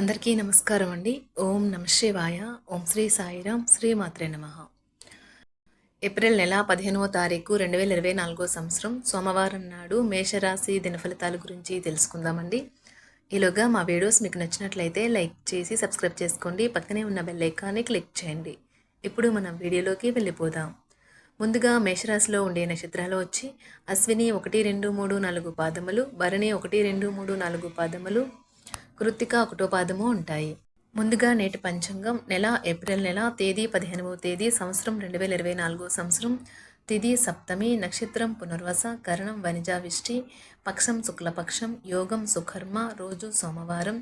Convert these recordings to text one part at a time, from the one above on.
అందరికీ నమస్కారం అండి. ఓం నమ శివాయ. ఓం శ్రీ సాయిరాం. శ్రీ మాత్రే నమ. ఏప్రిల్ నెల పదిహేనవ తారీఖు రెండు వేల ఇరవై నాలుగో సంవత్సరం సోమవారం నాడు మేషరాశి దినఫలితాల గురించి తెలుసుకుందామండి. ఈలోగా మా వీడియోస్ మీకు నచ్చినట్లయితే లైక్ చేసి సబ్స్క్రైబ్ చేసుకోండి. పక్కనే ఉన్న బెల్ ఐకాన్ని క్లిక్ చేయండి. ఇప్పుడు మనం వీడియోలోకి వెళ్ళిపోదాం. ముందుగా మేషరాశిలో ఉండే నక్షత్రాలు వచ్చి అశ్విని ఒకటి రెండు మూడు నాలుగు పాదములు భరణి ఒకటి రెండు మూడు నాలుగు పాదములు కృత్తిక ఒకటో పాదము ఉంటాయి. ముందుగా నేటి పంచాంగం నెల ఏప్రిల్ నెల తేదీ పదిహేనవ తేదీ సంవత్సరం రెండు వేల ఇరవై నాలుగో సంవత్సరం. తిథి సప్తమి నక్షత్రం పునర్వస కరణం వనిజావిష్టి పక్షం శుక్లపక్షం యోగం సుకర్మ రోజు సోమవారం.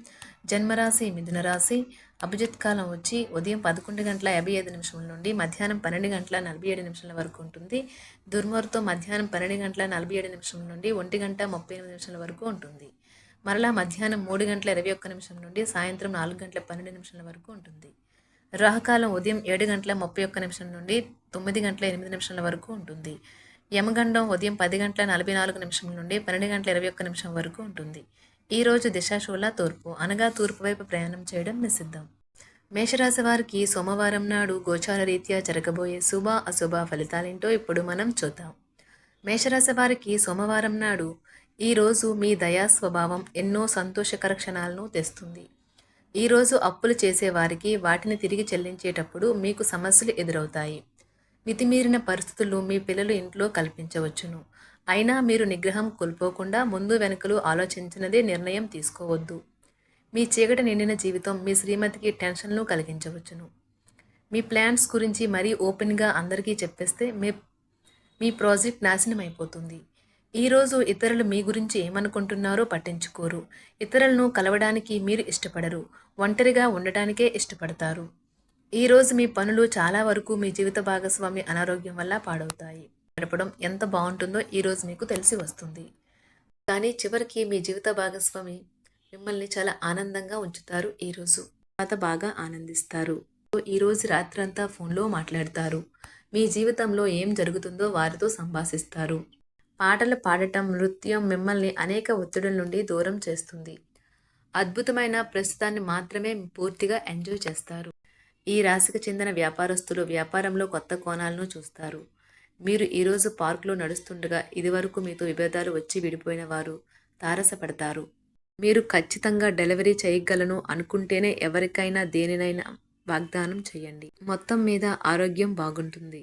జన్మరాశి మిథునరాశి అభిజిత్ కాలం వచ్చి ఉదయం పదకొండు గంటల యాభై ఐదు నిమిషముల నుండి మధ్యాహ్నం పన్నెండు గంటల నలభై ఏడు నిమిషాల వరకు ఉంటుంది. దుర్మార్తో మధ్యాహ్నం పన్నెండు గంటల నలభై ఏడు నిమిషం నుండి ఒంటి గంట ముప్పై ఎనిమిది నిమిషాల వరకు ఉంటుంది. మరలా మధ్యాహ్నం మూడు గంటల ఇరవై ఒక్క నిమిషం నుండి సాయంత్రం నాలుగు గంటల పన్నెండు నిమిషాల వరకు ఉంటుంది. రాహకాలం ఉదయం ఏడు గంటల ముప్పై ఒక్క నిమిషం నుండి తొమ్మిది గంటల ఎనిమిది నిమిషాల వరకు ఉంటుంది. యమగండం ఉదయం పది గంటల నలభై నాలుగు నిమిషం నుండి పన్నెండు గంటల ఇరవై ఒక్క నిమిషం వరకు ఉంటుంది. ఈ రోజు దిశాశూల తూర్పు అనగా తూర్పు వైపు ప్రయాణం చేయడం నిషిద్ధం. మేషరాశి వారికి సోమవారం నాడు గోచార రీత్యా జరగబోయే శుభ అశుభ ఫలితాలేంటో ఇప్పుడు మనం చూద్దాం. మేషరాశి వారికి సోమవారం నాడు ఈరోజు మీ దయా స్వభావం ఎన్నో సంతోషకర క్షణాలను తెస్తుంది. ఈరోజు అప్పులు చేసేవారికి వాటిని తిరిగి చెల్లించేటప్పుడు మీకు సమస్యలు ఎదురవుతాయి. మితిమీరిన పరిస్థితులు మీ పిల్లలు ఇంట్లో కల్పించవచ్చును. అయినా మీరు నిగ్రహం కోల్పోకుండా ముందు వెనుకలు ఆలోచించినదే నిర్ణయం తీసుకోవద్దు. మీ చీకటి నిండిన జీవితం మీ శ్రీమతికి టెన్షన్లు కలిగించవచ్చును. మీ ప్లాన్స్ గురించి మరీ ఓపెన్గా అందరికీ చెప్పేస్తే మీ మీ ప్రాజెక్ట్ నాశనం అయిపోతుంది ఈరోజు ఇతరులు మీ గురించి ఏమనుకుంటున్నారో పట్టించుకోరు. ఇతరులను కలవడానికి మీరు ఇష్టపడరు. ఒంటరిగా ఉండటానికే ఇష్టపడతారు. ఈరోజు మీ పనులు చాలా వరకు మీ జీవిత భాగస్వామి అనారోగ్యం వల్ల పాడవుతాయి. గడపడం ఎంత బాగుంటుందో ఈరోజు మీకు తెలిసి వస్తుంది. కానీ చివరికి మీ జీవిత భాగస్వామి మిమ్మల్ని చాలా ఆనందంగా ఉంచుతారు ఈరోజు తర్వాత బాగా ఆనందిస్తారు. ఈరోజు రాత్రంతా ఫోన్లో మాట్లాడతారు. మీ జీవితంలో ఏం జరుగుతుందో వారితో సంభాషిస్తారు. పాటలు పాడటం నృత్యం మిమ్మల్ని అనేక ఒత్తిడుల నుండి దూరం చేస్తుంది. అద్భుతమైన ప్రస్తుతాన్ని మాత్రమే పూర్తిగా ఎంజాయ్ చేస్తారు. ఈ రాశికి చెందిన వ్యాపారస్తులు వ్యాపారంలో కొత్త కోణాలను చూస్తారు. మీరు ఈరోజు పార్కులో నడుస్తుండగా ఇదివరకు మీతో విభేదాలు వచ్చి విడిపోయిన వారు తారసపడతారు. మీరు ఖచ్చితంగా డెలివరీ చేయగలను అనుకుంటేనే ఎవరికైనా దేనినైనా వాగ్దానం చేయండి. మొత్తం మీద ఆరోగ్యం బాగుంటుంది.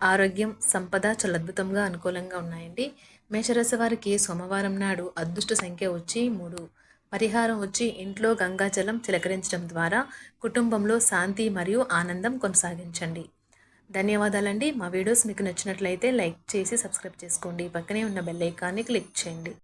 ఆరోగ్యం సంపద చాలా అద్భుతంగా అనుకూలంగా ఉన్నాయండి. మేషరాశి వారికి సోమవారం నాడు అదృష్ట సంఖ్య వచ్చి మూడు. పరిహారం వచ్చి ఇంట్లో గంగాజలం చిలకరించడం ద్వారా కుటుంబంలో శాంతి మరియు ఆనందం కొనసాగించండి. ధన్యవాదాలండి. మా వీడియోస్ మీకు నచ్చినట్లయితే లైక్ చేసి సబ్స్క్రైబ్ చేసుకోండి. పక్కనే ఉన్న బెల్ ఐకాన్ని క్లిక్ చేయండి.